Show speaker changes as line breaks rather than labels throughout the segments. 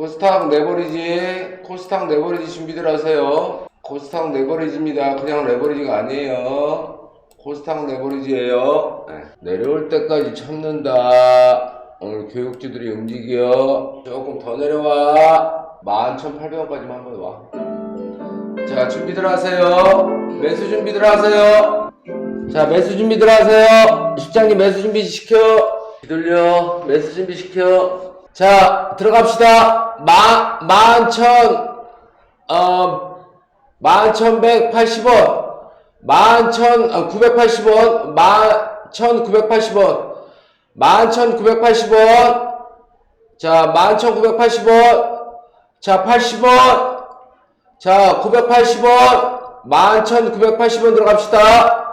코스닥 레버리지, 코스닥 레버리지 준비들 하세요. 코스닥 레버리지입니다. 그냥 레버리지가 아니에요. 코스닥 레버리지예요. 네. 내려올 때까지 참는다. 오늘 교육주들이 움직여. 조금 더 내려와. 11,800원까지만 한번 와. 자, 준비들 하세요. 매수 준비들 하세요. 자, 매수 준비들 하세요. 실장님 매수 준비 시켜. 들려. 매수 준비 시켜. 자, 들어갑시다. 마, 만천, 어, 만천백팔십0원 만천, 어, 구백팔십0원 만천구백팔십0원 만천구백팔십0원 자, 만천구백팔십0원 자, 팔십0원 자, 980원, 11,980원 들어갑시다.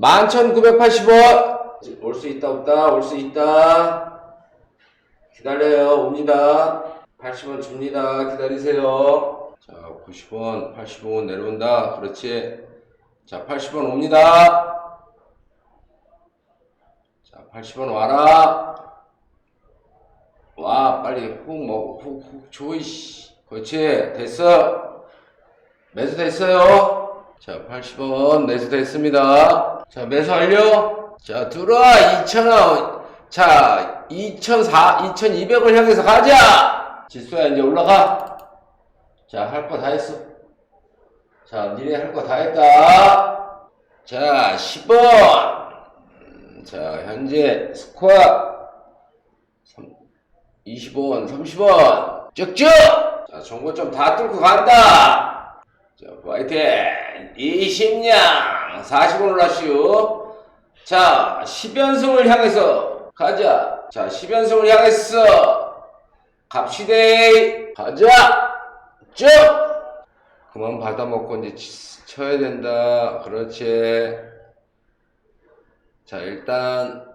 11,980원. 올 수 있다, 없다, 올 수 있다. 기다려요, 옵니다. 80원 줍니다. 기다리세요. 자, 90원, 85원 내려온다. 그렇지. 자, 80원 옵니다. 자, 80원 와라. 와, 빨리 훅 먹어, 훅, 훅 줘, 이씨. 그렇지. 됐어. 매수 됐어요. 자, 80원 매수 됐습니다. 자, 매수 완료. 자, 들어와. 2,000원. 자, 2,400, 2,200을 향해서 가자! 지수야, 이제 올라가. 자, 할 거 다 했어. 자, 니네 할 거 다 했다. 자, 10원. 자, 현재 스코어 20원, 30원. 쭉쭉! 자, 정보점 다 뚫고 간다! 자, 화이팅! 20냥! 40원 올라시오. 자, 10연승을 향해서 가자. 자, 10연승을 향해서 갑시대! 가자! 쭉! 그만 받아먹고 이제 치- 쳐야 된다. 그렇지. 자, 일단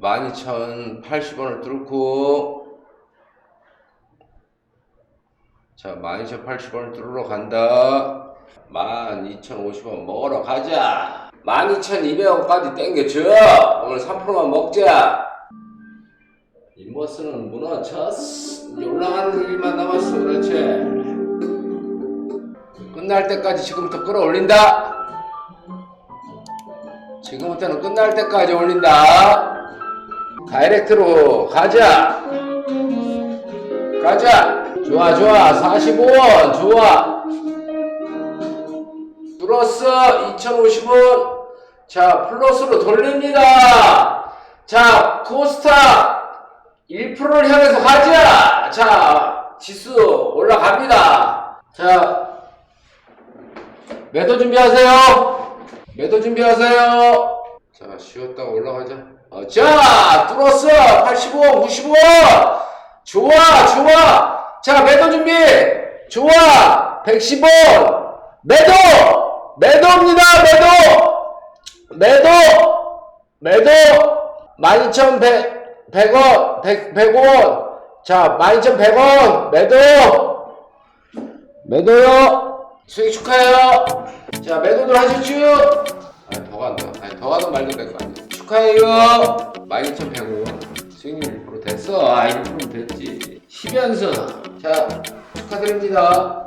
12,080원을 뚫고 자 12,080원을 뚫으러 간다 12,050원 먹으러 가자 12,200원까지 땡겨줘. 오늘 3%만 먹자. 인버스는 무너졌어 올라가는 일만 남았어 그렇지? 끝날 때까지 지금부터 끌어올린다. 지금부터는 끝날 때까지 올린다. 다이렉트로 가자. 가자. 좋아 좋아. 45원. 좋아 플러스 2050원. 자 플러스로 돌립니다. 자 코스타 1%를 향해서 가자. 자 지수 올라갑니다. 자 매도 준비하세요. 매도 준비하세요. 자 쉬었다가 올라가자. 어, 자 뚫었어 85 95 좋아 좋아. 자 매도 준비. 좋아 110원 매도 매도입니다. 매도. 매도. 매도. 12,100 100원 100, 100원. 자 12,100원. 매도. 매도요. 수익 축하해요. 자 매도들 하셨죠 아니 더 간다. 아니 더 가도 말도 될거 아니야. 축하해요. 12,100원. 수익률 1% 됐어. 아 1% 됐지. 10연승. 자 축하드립니다